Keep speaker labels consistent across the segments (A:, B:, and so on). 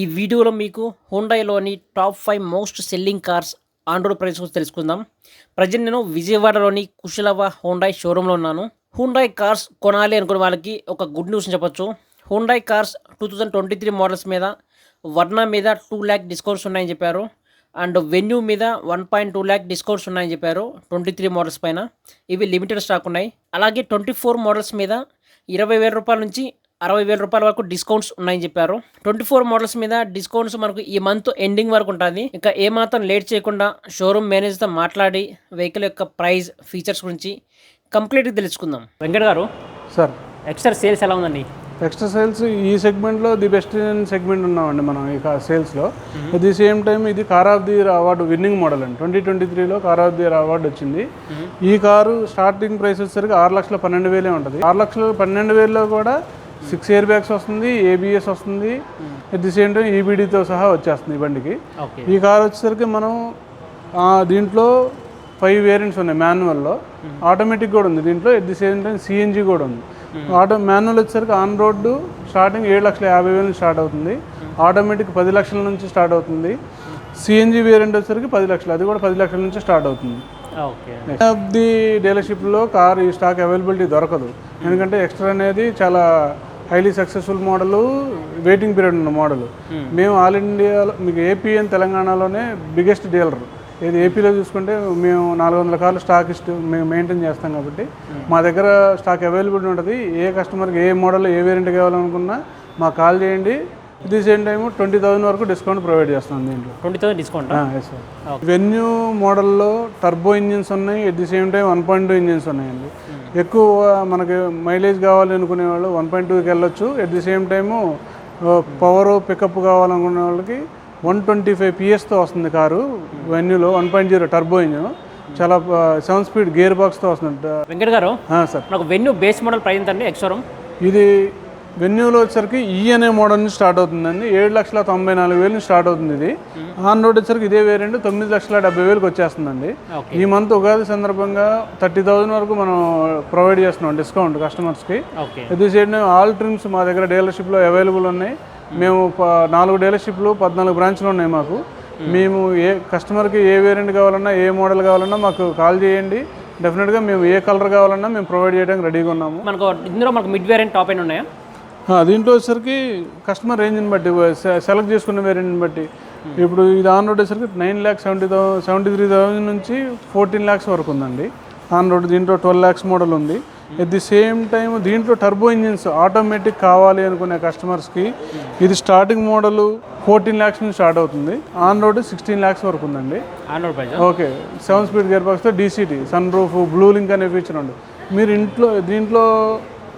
A: ఈ వీడియోలో మీకు హుండైలోని top five most selling cars Andhra Pradesh price గురించి తెలుసుకుందాం. ప్రజెంట్ నేను విజయవాడలోని కుశలవ హుండాయ్ షోరూంలో ఉన్నాను. హుండాయ్ కార్స్ కొనాలి అనుకునే వాళ్ళకి ఒక గుడ్ న్యూస్ చెప్పొచ్చు. Hyundai cars two thousand twenty three models మీద వర్ణ మీద టూ ల్యాక్ డిస్కౌంట్స్ ఉన్నాయని చెప్పారు. అండ్ వెన్యూ మీద one point two lakh discounts ఉన్నాయని చెప్పారు ట్వంటీ త్రీ మోడల్స్ పైన. ఇవి లిమిటెడ్ స్టాక్ ఉన్నాయి. అలాగే ట్వంటీ ఫోర్ మోడల్స్ మీద ఇరవై వేల రూపాయల నుంచి అరవై వేల రూపాయల వరకు డిస్కౌంట్స్ ఉన్నాయని చెప్పారు. ట్వంటీ ఫోర్ మోడల్స్ మీద డిస్కౌంట్స్ మనకు ఈ మంత్ ఎండింగ్ వరకు ఉంటుంది. ఇంకా ఏమాత్రం లేట్ చేయకుండా షోరూమ్ మేనేజర్తో మాట్లాడి వెహికల్ యొక్క ప్రైస్ ఫీచర్స్ గురించి కంప్లీట్గా తెలుసుకుందాం. Venkat garu
B: sir.
A: Extra sales ఎలా ఉందండి?
B: ఎక్స్ట్రా సేల్స్ ఈ సెగ్మెంట్లో ది బెస్ట్ సెగ్మెంట్ ఉన్నామండి మనం ఈ సేల్స్లో అట్ ది సేమ్ టైం ఇది car of the year award winning model అండి. ట్వంటీ ట్వంటీ త్రీలో car of the year award వచ్చింది. ఈ కారు స్టార్టింగ్ ప్రైస్ వచ్చేసరికి ఆరు లక్షల పన్నెండు వేలే ఉంటుంది. ఆరు లక్షల పన్నెండు వేలలో కూడా సిక్స్ ఇయర్ బ్యాగ్స్ వస్తుంది ఏబిఎస్ వస్తుంది అట్ ది సేమ్ టైం ఈబీడీతో సహా వచ్చేస్తుంది ఈ బండికి. ఈ కార్ వచ్చేసరికి మనం దీంట్లో ఫైవ్ వేరియంట్స్ ఉన్నాయి మాన్యువల్లో. ఆటోమేటిక్ కూడా ఉంది దీంట్లో at the same time CNG కూడా ఉంది. ఆటో మాన్యువల్ వచ్చేసరికి ఆన్ రోడ్డు స్టార్టింగ్ ఏడు లక్షల యాభై వేల స్టార్ట్ అవుతుంది. ఆటోమేటిక్ పది లక్షల నుంచి స్టార్ట్ అవుతుంది. సిఎన్జి వేరియంట్ వచ్చేసరికి పది లక్షలు అది కూడా పది లక్షల నుంచి స్టార్ట్ అవుతుంది. ది డీలర్షిప్లో కార్ ఈ స్టాక్ అవైలబిలిటీ దొరకదు. ఎందుకంటే ఎక్స్ట్రా అనేది చాలా highly successful model waiting period ఉన్న మోడల్. మేము ఆల్ ఇండియాలో మీకు ఏపీ అండ్ తెలంగాణలోనే బిగ్గెస్ట్ డీలర్ ఇది ఏపీలో చూసుకుంటే మేము నాలుగు వందల కార్లు స్టాక్ ఇస్ట్ మేము మెయింటైన్ చేస్తాం కాబట్టి. మా దగ్గర స్టాక్ అవైలబిలిటీ ఉంటుంది. ఏ కస్టమర్కి ఏ మోడల్ ఏ వేరియంట్ కావాలనుకున్నా మాకు కాల్ చేయండి. ఇది సేమ్ టైం ట్వంటీ థౌసండ్ వరకు డిస్కౌంట్ ప్రొవైడ్ చేస్తాం దీంట్లో.
A: Twenty thousand discount?
B: Sir Venue మోడల్లో టర్బో ఇంజిన్స్ ఉన్నాయి at the same time one point two engines ఉన్నాయండి. ఎక్కువ మనకి మైలేజ్ కావాలి అనుకునే వాళ్ళు వన్ పాయింట్ టూకి వెళ్ళొచ్చు. At the same time power pickup కావాలనుకునే వాళ్ళకి వన్ ట్వంటీ ఫైవ్ పిఎస్తో వస్తుంది car వెన్యూలో one point zero turbo engine. చాలా సెవెన్ స్పీడ్ గేర్ బాక్స్తో వస్తుంది.
A: వెంకట్ గారు
B: సార్
A: నాకు వెన్యూ బేస్ మోడల్ ప్రైస్ అండి? ఎక్స్షోరూమ్
B: ఇది వెన్యూలో వచ్చేసరికి ఈ అనే మోడల్ నుంచి స్టార్ట్ అవుతుందండి. ఏడు లక్షల తొంభై నాలుగు వేలు నుంచి స్టార్ట్ అవుతుంది ఇది. ఆన్ రోడ్ వచ్చేసరికి ఇదే వేరియంట్ తొమ్మిది లక్షల డెబ్బై వేలకు వచ్చేస్తుందండి. ఈ మంత్ ఉగాది సందర్భంగా థర్టీ థౌసండ్ వరకు మనం ప్రొవైడ్ చేస్తున్నాం డిస్కౌంట్ కస్టమర్స్కి
A: okay.
B: At the same all trims మా దగ్గర డీలర్షిప్లో అవైలబుల్ ఉన్నాయి. మేము నాలుగు డీలర్షిప్లు పద్నాలుగు బ్రాంచ్లు ఉన్నాయి మాకు. మేము. ఏ కస్టమర్కి ఏ వేరియంట్ కావాలన్నా ఏ మోడల్ కావాలన్నా మాకు కాల్ చేయండి. డెఫినెట్గా మేము ఏ కలర్ కావాలన్నా మేము ప్రొవైడ్ చేయడానికి రెడీగా ఉన్నాము.
A: మనకు ఇందులో మనకు మిడ్ వేరియంట్ టాప్ అయిన ఉన్నాయా?
B: దీంట్లో వచ్చేసరికి కస్టమర్ రేంజ్ని బట్టి సెలెక్ట్ చేసుకున్న వేరియంట్ని బట్టి. ఇప్పుడు ఇది ఆన్ రోడ్ వచ్చేసరికి nine lakhs seventy thou seventy three thousand నుంచి ఫోర్టీన్ ల్యాక్స్ వరకు ఉందండి. ఆన్ రోడ్ దీంట్లో ట్వెల్వ్ ల్యాక్స్ మోడల్ ఉంది. ఎట్ ది సేమ్ టైం దీంట్లో టర్బో ఇంజిన్స్ ఆటోమేటిక్ కావాలి అనుకునే కస్టమర్స్కి ఇది స్టార్టింగ్ మోడల్ ఫోర్టీన్ ల్యాక్స్ నుంచి స్టార్ట్ అవుతుంది. ఆన్ రోడ్ సిక్స్టీన్ ల్యాక్స్ వరకు ఉందండి.
A: Android price
B: okay seven speed gear బాక్స్తో DCT sun roof blue link అనే ఫీచర్ ఉంది. మీరు ఇంట్లో దీంట్లో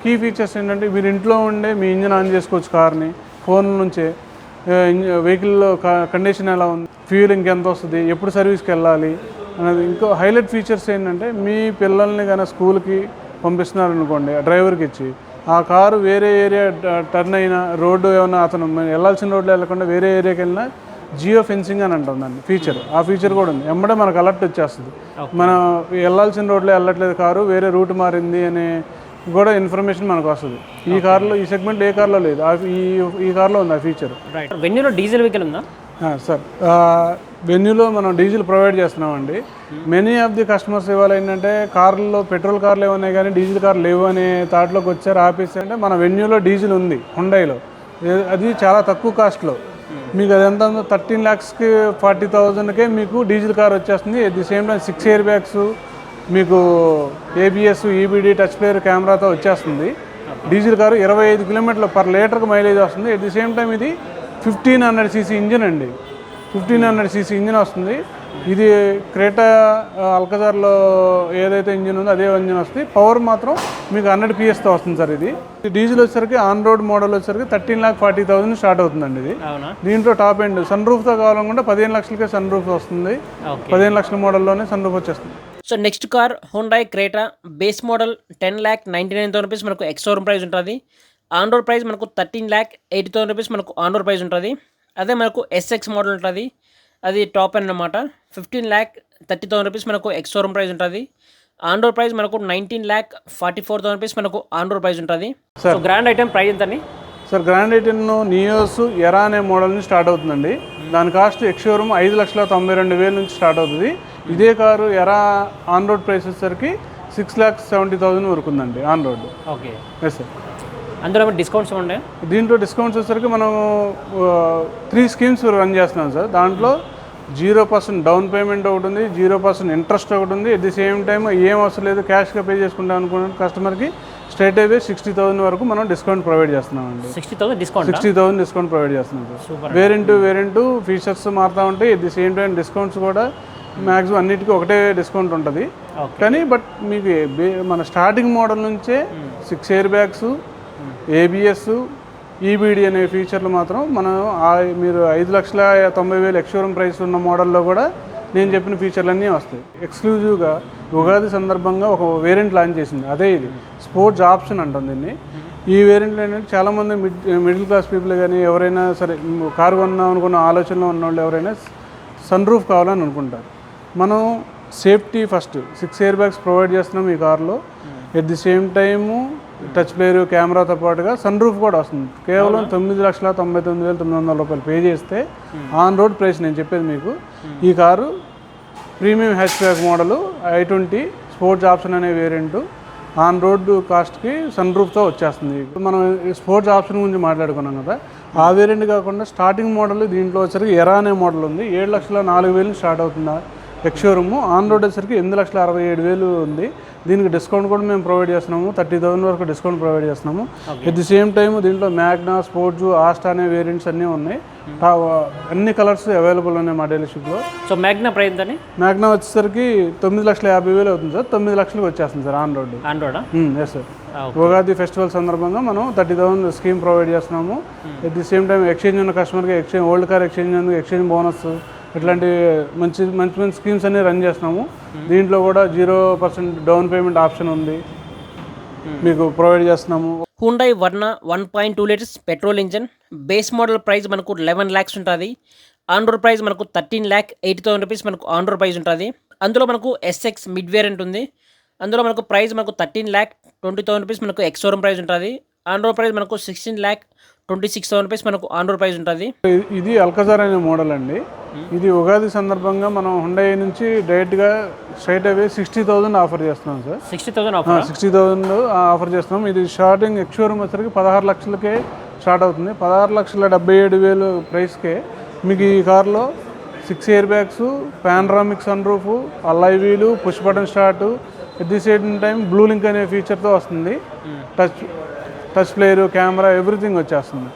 B: కీ ఫీచర్స్ ఏంటంటే మీరు ఇంట్లో ఉండే మీ ఇంజిన్ ఆన్ చేసుకోవచ్చు కార్ని. ఫోన్ నుంచే వెహికల్లో కండిషన్ ఎలా ఉంది ఫ్యూల్ ఇంకెంత వస్తుంది ఎప్పుడు సర్వీస్కి వెళ్ళాలి అనేది ఇంకో హైలైట్ ఫీచర్స్ ఏంటంటే మీ పిల్లల్ని కానీ స్కూల్కి పంపిస్తున్నారు అనుకోండి డ్రైవర్కి ఇచ్చి ఆ కారు వేరే ఏరియా టర్న్ అయినా రోడ్డు ఏమైనా అతను వెళ్ళాల్సిన రోడ్లో వెళ్ళకుండా వేరే ఏరియాకి వెళ్ళినా జియో ఫెన్సింగ్ అని అంటుందండి ఫీచర్. ఆ ఫీచర్ కూడా ఉంది. ఎమ్మడే మనకు అలర్ట్ వచ్చేస్తుంది. మనం వెళ్ళాల్సిన రోడ్లో వెళ్ళట్లేదు కారు వేరే రూట్ మారింది అనే కూడా ఇన్ఫర్మేషన్ మనకు వస్తుంది. ఈ కార్లో ఈ సెగ్మెంట్ ఏ కార్లో లేదు. ఈ ఈ కార్లో ఉంది ఆ ఫీచర్.
A: రైట్ వెన్యూలో డీజిల్ వెహికల్ ఉందా?
B: సార్ వెన్యూలో మనం డీజిల్ ప్రొవైడ్ చేస్తున్నామండి. మెనీ ఆఫ్ ది కస్టమర్స్ ఇవాళ ఏంటంటే కార్లలో పెట్రోల్ కార్లు ఏమన్నాయి కానీ డీజిల్ కార్లు లేవు అనే థాట్లోకి వచ్చారు ఆఫీస్ అంటే మన వెన్యూలో డీజిల్ ఉంది హుండైలో అది చాలా తక్కువ కాస్ట్లో. మీకు అది ఎంత ఉందో థర్టీన్ ల్యాక్స్కి ఫార్టీ థౌజండ్కే మీకు డీజిల్ కార్ వచ్చేస్తుంది. At the same time six air bags మీకు ఏబిఎస్ ఈబిడి టచ్ ప్లేయర్ కెమెరాతో వచ్చేస్తుంది. డీజిల్ కారు ఇరవై ఐదు కిలోమీటర్లు పర్ లీటర్కి మైలేజ్ వస్తుంది. ఎట్ ది సేమ్ టైం ఇది ఫిఫ్టీన్ హండ్రెడ్ సీసీ ఇంజిన్ అండి. ఫిఫ్టీన్ హండ్రెడ్ సీసీ ఇంజిన్ వస్తుంది. ఇది క్రేటా అల్కజార్లో ఏదైతే ఇంజిన్ ఉందో అదే ఇంజిన్ వస్తుంది. పవర్ మాత్రం మీకు హండ్రెడ్ పిఎస్తో వస్తుంది సార్ ఇది. డీజిల్ వచ్చేసరికి ఆన్ రోడ్ మోడల్ వచ్చేసరికి thirteen lakh forty thousand start అవుతుందండి ఇది. దీంట్లో టాప్ ఎండ్ సన్ రూఫ్తో కావాలనుకుంటే పదిహేను లక్షలకే సన్ రూఫ్ వస్తుంది పదిహేను లక్షల మోడల్లోనే సన్ రూఫ్ వచ్చేస్తుంది.
A: So next car Hyundai Creta. Base model ten lakh ninety nine thousand rupees మనకు ఎక్స్షోరూమ్ ప్రైస్ ఉంటుంది. ఆన్ రోడ్ ప్రైస్ మనకు thirteen lakh eighty thousand rupees మనకు ఆన్ రోడ్ ప్రైస్ ఉంటుంది. అదే మనకు ఎస్ఎక్స్ మోడల్ ఉంటుంది. అది టాప్ ఎండ్ అనమాట fifteen lakh thirty thousand rupees మనకు ఎక్స్షోరూమ్ ప్రైస్ ఉంటుంది. ఆన్ రోడ్ ప్రైస్ మనకు nineteen lakh forty four thousand rupees మనకు ఆన్ రోడ్ ప్రైస్ ఉంటుంది. So grand i ten price ఎంత అండి
B: sir grand eighteen Nios Era అనే model నుంచి స్టార్ట్ అవుతుందండి. దాని కాస్ట్ ఎక్స్షోరూమ్ ఐదు లక్షల తొంభై రెండు వేల నుంచి స్టార్ట్ అవుతుంది. ఇదే కారు ఎరా ఆన్ రోడ్ ప్రైస్ వచ్చేసరికి సిక్స్ ల్యాక్స్ సెవెంటీ థౌసండ్ వరకు ఉందండి on road
A: okay.
B: Yes sir
A: అందులో డిస్కౌంట్స్ ఉండే
B: దీంట్లో డిస్కౌంట్స్ వచ్చేసరికి మనం త్రీ స్కీమ్స్ రన్ చేస్తున్నాం సార్ దాంట్లో జీరో పర్సెంట్ డౌన్ పేమెంట్ ఒకటి ఉంది జీరో పర్సెంట్ ఇంట్రెస్ట్ ఒకటి ఉంది. ఎట్ ది సేమ్ టైం ఏం అవసరం లేదు క్యాష్గా పే చేసుకుంటాం అనుకున్న కస్టమర్కి స్ట్రైట్ అవే సిక్స్టీ థౌసండ్ వరకు మనం డిస్కౌంట్ ప్రొవైడ్ చేస్తున్నామండి.
A: Sixty thousand discount
B: sixty thousand discount provide చేస్తున్నాం సార్ వేరెంట్ వేరెంట్ ఫీచర్స్ మారుతూ ఉంటాయి. At the same time discounts కూడా మ్యాక్సిమం అన్నిటికీ ఒకటే డిస్కౌంట్ ఉంటుంది. కానీ బట్ మీకు మన స్టార్టింగ్ మోడల్ నుంచే six air bags ABS EBD అనే ఫీచర్లు మాత్రం మనం మీరు ఐదు లక్షల తొంభై వేలు ఎక్స్షోరూమ్ ప్రైస్ ఉన్న మోడల్లో కూడా నేను చెప్పిన ఫీచర్లన్నీ వస్తాయి. ఎక్స్క్లూజివ్గా ఉగాది సందర్భంగా ఒక వేరియంట్ లాంచ్ చేసింది. అదే ఇది. స్పోర్ట్స్ ఆప్షన్ అంటాం దీన్ని. ఈ వేరియంట్లో ఏంటంటే చాలామంది మిడ్ మిడిల్ క్లాస్ పీపుల్ కానీ ఎవరైనా సరే కారు కొన్నాం అనుకున్న ఆలోచనలో ఉన్న వాళ్ళు ఎవరైనా సన్ రూఫ్ కావాలని అనుకుంటారు. మనం safety first. Six air bags provide చేస్తున్నాం ఈ కార్లో. At the same time touch player కెమెరాతో పాటుగా సన్ రూఫ్ కూడా వస్తుంది. కేవలం తొమ్మిది లక్షల తొంభై తొమ్మిది వేల తొమ్మిది వందల రూపాయలు పే చేస్తే ఆన్ రోడ్ ప్రైస్ నేను చెప్పేది మీకు. ఈ car premium hatchback model i twenty sports option అనే వేరియంట్ ఆన్ రోడ్ కాస్ట్కి సన్ రూఫ్తో వచ్చేస్తుంది. మనం స్పోర్ట్స్ ఆప్షన్ గురించి మాట్లాడుకున్నాం కదా. ఆ వేరియంట్ కాకుండా స్టార్టింగ్ మోడల్ దీంట్లో వచ్చరికి ఎరా అనే మోడల్ ఉంది. ఏడు లక్షల నాలుగు వేలు స్టార్ట్ అవుతుంది? ఎక్స్షోరూమ్ ఆన్ రోడ్ వచ్చరికి ఎనిమిది లక్షల అరవై ఏడు వేలు ఉంది. దీనికి డిస్కౌంట్ కూడా మేము ప్రొవైడ్ చేస్తున్నాము. థర్టీ థౌసండ్ వరకు డిస్కౌంట్ ప్రొవైడ్ చేస్తున్నాము. ఎట్ ది సేమ్ టైం దీంట్లో మ్యాగ్నా స్పోర్ట్స్ ఆస్టా అనే వేరియంట్స్ అన్నీ ఉన్నాయి. అన్ని కలర్స్ అవైలబుల్ ఉన్నాయి మా డీలర్షిప్లో
A: సో మ్యాగ్నా ప్రైస్ అని
B: మ్యాగ్నా వచ్చేసరికి తొమ్మిది లక్షల యాభై వేలు అవుతుంది సార్. తొమ్మిది లక్షలకు వచ్చేస్తుంది సార్ ఆన్ రోడ్.
A: ఆండ్రాయిడా
B: ఎస్ సార్ ఉగాది ఫెస్టివల్ సందర్భంగా మనం థర్టీ థౌసండ్ స్కీమ్ ప్రొవైడ్ చేస్తున్నాము. At the same time exchange ఉన్న కస్టమర్కి exchange old car exchange exchange bonus ఇట్లాంటి మంచి మంచి మంచి స్కీమ్స్ అన్ని రన్ చేస్తున్నాము. దీంట్లో కూడా zero percent down payment option ఉంది. మీకు ప్రొవైడ్ చేస్తున్నాము.
A: Hyundai Verna one point two litres petrol engine base model price మనకు లెవెన్ ల్యాక్స్ ఉంటుంది. ఆన్ రోడ్ ప్రైస్ మనకు thirteen lakh eighty thousand rupees మనకు ఆన్ రోడ్ ప్రైస్ ఉంటుంది. అందులో మనకు ఎస్ఎక్స్ మిడ్ వేరియంట్ ఉంది. అందులో మనకు ప్రైస్ మనకు thirteen lakh twenty thousand rupees మనకు ఎక్స్షోరూమ్ ప్రైస్ ఉంటుంది. ఆన్ రోడ్ ప్రైస్ మనకు sixteen lakh twenty six thousand rupees మనకు ఆన్ రోడ్ ప్రైస్ ఉంటుంది.
B: ఇది- అల్కజార్ అనే మోడల్ అండి. ఇది ఉగాది సందర్భంగా మనం హుండై నుంచి డైరెక్ట్గా straight away sixty thousand offer చేస్తున్నాం sir.
A: Sixty thousand offer?
B: Sixty thousand offer చేస్తున్నాం. ఇది స్టార్టింగ్ ఎక్స్షోరూమ్ వచ్చరికి పదహారు లక్షలకే స్టార్ట్ అవుతుంది. పదహారు లక్షల డెబ్బై ఏడు వేలు ప్రైస్కే మీకు ఈ కార్లో six air bags panoramic sun roof alloy wheel push button start at the same time blue link అనే ఫీచర్తో వస్తుంది. Touch touch player camera everything వచ్చేస్తుంది.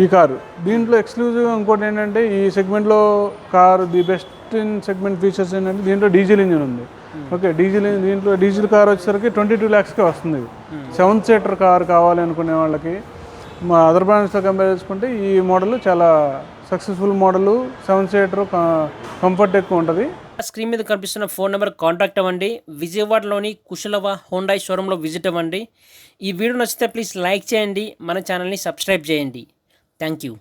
B: ఈ కారు. దీంట్లో ఎక్స్క్లూజివ్ ఇంకోటి ఏంటంటే ఈ సెగ్మెంట్లో car the best in segment features ఏంటంటే దీంట్లో డీజిల్ ఇంజిన్ ఉంది. ఓకే డీజిల్ దీంట్లో డీజిల్ కార్ వచ్చేసరికి ట్వంటీ టూ ల్యాక్స్కే వస్తుంది. సెవెన్ సీటర్ కార్ కావాలి అనుకునే వాళ్ళకి మా అదర్ బ్రాండ్స్తో కంపేర్ చేసుకుంటే ఈ మోడల్ చాలా successful model seven seater comfort ఎక్కువ ఉంటుంది.
A: స్క్రీన్ మీద కనిపిస్తున్న ఫోన్ నెంబర్ కాంటాక్ట్ అవ్వండి. విజయవాడలోని కుశలవ హోండాయ్ షోరూంలో విజిట్ అవ్వండి. ఈ వీడియో నచ్చితే ప్లీజ్ లైక్ చేయండి. మన ఛానల్ని సబ్స్క్రైబ్ చేయండి. Thank you.